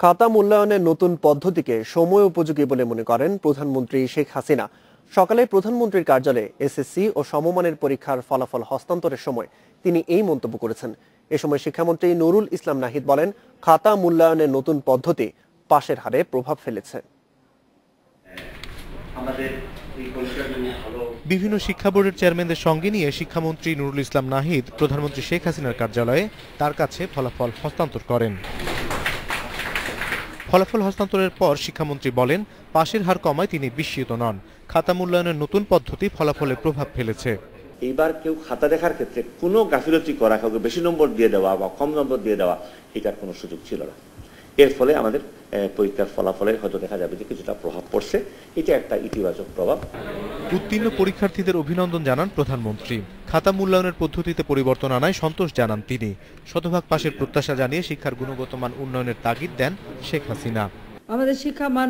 খাতা মূল্যায়নের নতুন পদ্ধতিকে সময় উপযোগী বলে মনে করেন প্রধানমন্ত্রী শেখ হাসিনা। সকালে প্রধানমন্ত্রীর কার্যালয়ে এসএসসি ও সমমানের পরীক্ষার ফলাফল হস্তান্তরের সময় তিনি এই মন্তব্য করেছেন। এ সময় শিক্ষামন্ত্রী নুরুল ইসলাম নাহিদ বলেন খাতা মূল্যায়নের নতুন পদ্ধতি পাশের হারে প্রভাব ফেলেছে। আমাদের এই পরিষ্কারগুলি ভালো বিভিন্ন শিক্ষা বোর্ডের চেয়ারম্যানদের সঙ্গে নিয়ে শিক্ষামন্ত্রী নুরুল ইসলাম নাহিদ প্রধানমন্ত্রী শেখ হাসিনার কার্যালয়ে তার কাছে ফলাফল হস্তান্তর করেন। ফলাফল হস্তান্তরের পর শিক্ষামন্ত্রী বলেন, পাশের হার কমায় তিনি বিস্মিত নন। খাতা মূল্যায়নের নতুন পদ্ধতি ফলাফলে প্রভাব ফেলেছে। এইবার কেউ খাতা দেখার ক্ষেত্রে কোনো গাফিলতি করা, কাউকে বেশি নম্বর দিয়ে দেওয়া বা কম নম্বর দিয়ে দেওয়া, এটার কোনো সুযোগ ছিল না। এর ফলে আমাদের পরীক্ষার ফলাফলে হয়তো দেখা যাবে যে কিছুটা প্রভাব পড়ছে। এটা একটা ইতিবাচক প্রভাব। উত্তীর্ণ পরীক্ষার্থীদের অভিনন্দন জানান প্রধানমন্ত্রী। খাতা মূল্যায়নের পদ্ধতিতে পরিবর্তন আনায় সন্তোষ জানান তিনি। শতভাগ পাশের প্রত্যাশা জানিয়ে শিক্ষার গুণগত মান উন্নয়নের তাগিদ দেন শেখ হাসিনা। আমাদের শিক্ষা মান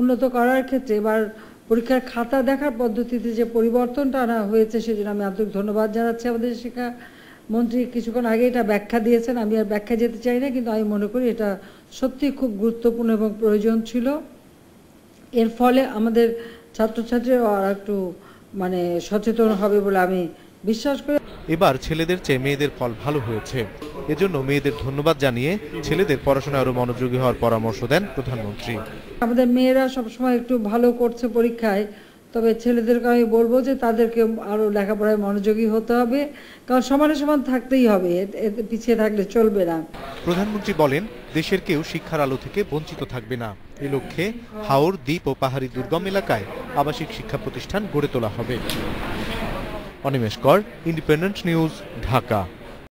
উন্নত করার ক্ষেত্রে এবার পরীক্ষার খাতা দেখার পদ্ধতিতে যে পরিবর্তনটা আনা হয়েছে সেজন্য আমি আন্তরিক ধন্যবাদ জানাচ্ছি আমাদের শিক্ষা মন্ত্রী। কিছুক্ষণ আগে এটা ব্যাখ্যা দিয়েছেন, আমি আর ব্যাখ্যা যেতে চাই না, কিন্তু আমি মনে করি এটা সত্যি খুব গুরুত্বপূর্ণ এবং প্রয়োজন ছিল। এর ফলে আমাদের ছাত্রছাত্রীরা আর একটু মানে সচেতন হবে বলে আমি বিশ্বাস করি। এবার ছেলেদের চেয়ে মেয়েদের ফল ভালো হয়েছে। এজন্য মেয়েদের ধন্যবাদ জানিয়ে ছেলেদের পড়াশোনায় আরও মনোযোগী হওয়ার পরামর্শ দেন প্রধানমন্ত্রী। আমাদের মেয়েরা সবসময় একটু ভালো করছে পরীক্ষায় তবে ছেলেদেরকে আমি বলব যে তাদেরকে আরও লেখাপড়ায় মনোযোগী হতে হবে কারণ সমানে সমান থাকতেই হবে এতে পিছিয়ে থাকলে চলবে না। প্রধানমন্ত্রী বলেন দেশের কেউ শিক্ষার আলো থেকে বঞ্চিত থাকবে না। এ লক্ষ্যে হাওর দ্বীপ ও পাহাড়ি দুর্গম এলাকায় আবাসিক শিক্ষা প্রতিষ্ঠান গড়ে তোলা হবে। অনিমেশ কর ইন্ডিপেন্ডেন্ট নিউজ ঢাকা।